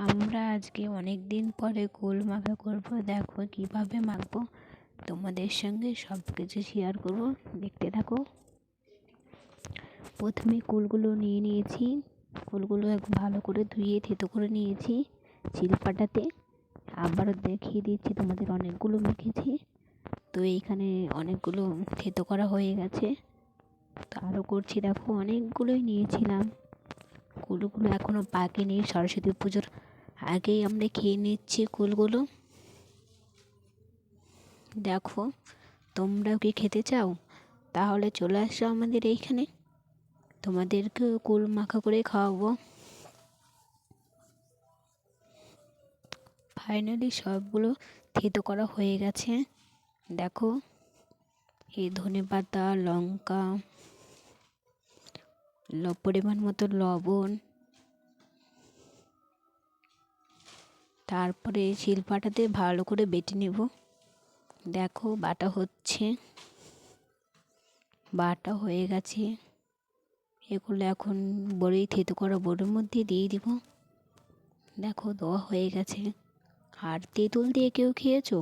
আমরা আজকে অনেক দিন পরে কুল মাখা করব। দেখো কীভাবে মাখবো। তোমাদের সঙ্গে সব কিছু শেয়ার করব। দেখতে থাকো। প্রথমে কুলগুলো নিয়ে নিয়েছি। কুলগুলো ভালো করে ধুয়ে থেতো করে নিয়েছি শিলপাটাতে আবারও দেখিয়ে দিচ্ছি, তোমাদের অনেকগুলো মেখেছি। তো এইখানে অনেকগুলো থেতো করা হয়ে গেছে। তো আরও করছি, দেখো অনেকগুলোই নিয়েছিলাম। কুলগুলো এখনও পাকেনি সরস্বতী পুজোর আগেই আমরা খেয়ে নিচ্ছি কুলগুলো। দেখো, তোমরাও কি খেতে চাও? তাহলে চলে আসো আমাদের এইখানে। তোমাদেরকেও কুল মাখা করে খাওয়াবো। ফাইনালি সবগুলো থেতো করা হয়ে গেছে। দেখো, এই ধনে পাতা, লঙ্কা পরিমাণ মতো লবণ তারপরে শিলপাটাতে ভালো করে বেটে নেব। দেখো বাটা হচ্ছে। বাটা হয়ে গেছে। এগুলো এখন বড়ই থেতো করা বড়ির মধ্যে দিয়ে দিব। দেখো দেওয়া হয়ে গেছে। আর তেঁতুল দিয়ে কেউ খেয়েছো?